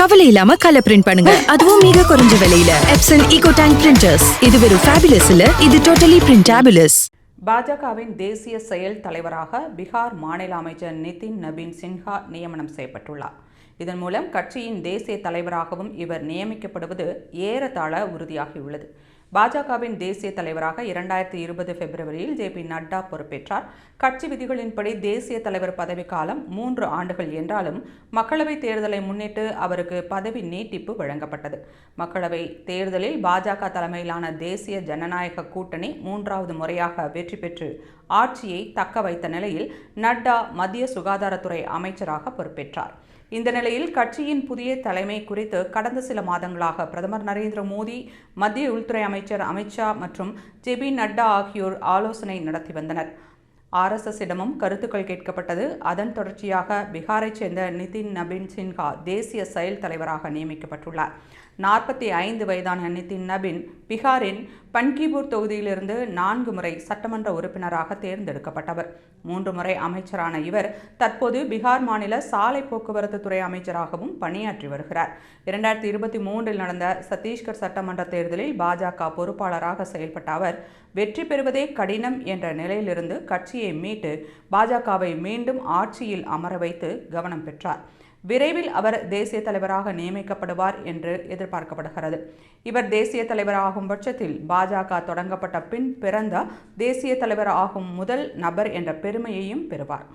கவலை இல்லாம colour print பண்ணுங்க. அதுவும் மிக குறைஞ்ச விலையில. எப்சன் ஈகோ டேங்க் பிரிண்டர்ஸ் இது வெறும் ஃபேபுலஸ் இல்ல இது டோட்டலி பிரிண்டபிளஸ் பாஜகவின் தேசிய செயல் தலைவராக பீகார் மாநில அமைச்சர் நிதின் நபீன் சின்ஹா நியமனம் செய்யப்பட்டுள்ளார். இதன் மூலம் கட்சியின் தேசிய தலைவராகவும் இவர் நியமிக்கப்படுவது ஏறத்தாழ உறுதியாகியுள்ளது. பாஜகவின் தேசிய தலைவராக இரண்டாயிரத்தி இருபது பிப்ரவரியில் ஜே பி நட்டா பொறுப்பேற்றார். கட்சி விதிகளின்படி தேசிய தலைவர் பதவிக்காலம் மூன்று ஆண்டுகள் என்றாலும் மக்களவைத் தேர்தலை முன்னிட்டு அவருக்கு பதவி நீட்டிப்பு வழங்கப்பட்டது. மக்களவை தேர்தலில் பாஜக தலைமையிலான தேசிய ஜனநாயக கூட்டணி மூன்றாவது முறையாக வெற்றி பெற்று ஆட்சியை தக்க வைத்த நிலையில் நட்டா மத்திய சுகாதாரத்துறை அமைச்சராக பொறுப்பேற்றார். இந்த நிலையில் கட்சியின் புதிய தலைமை குறித்து கடந்த சில மாதங்களாக பிரதமர் நரேந்திர மோடி மத்திய உள்துறை அமைச்சர் அமித்ஷா மற்றும் ஜே பி நட்டா ஆகியோர் ஆலோசனை நடத்தி வந்தனர். ஆர்எஸ்எஸ்ஸிடமும் கருத்துக்கள் கேட்கப்பட்டது. அதன் தொடர்ச்சியாக பீகாரைச் சேர்ந்த நிதின் நபீன் சின்ஹா தேசிய செயல் தலைவராக நியமிக்கப்பட்டுள்ளார். நாற்பத்தி ஐந்து வயதான நிதின் நபின் பீகாரின் பன்கிபூர் தொகுதியிலிருந்து நான்கு முறை சட்டமன்ற உறுப்பினராக தேர்ந்தெடுக்கப்பட்டவர். மூன்று முறை அமைச்சரான இவர் தற்போது பீகார் மாநில சாலை போக்குவரத்து துறை அமைச்சராகவும் பணியாற்றி வருகிறார். இரண்டாயிரத்தி இருபத்தி மூன்றில் நடந்த சத்தீஸ்கர் சட்டமன்ற தேர்தலில் பாஜக பொறுப்பாளராக செயல்பட்ட அவர் வெற்றி பெறுவதே கடினம் என்ற நிலையிலிருந்து கட்சியை மீட்டு பாஜகவை மீண்டும் ஆட்சியில் அமர வைத்து கவனம் பெற்றார். விரைவில் அவர் தேசிய தலைவராக நியமிக்கப்படுவார் என்று எதிர்பார்க்கப்படுகிறது. இவர் தேசிய தலைவர் ஆகும் பட்சத்தில் பாஜக தொடங்கப்பட்ட பின் பிறந்த தேசிய தலைவர் ஆகும் முதல் நபர் என்ற பெருமையையும் பெறுவார்.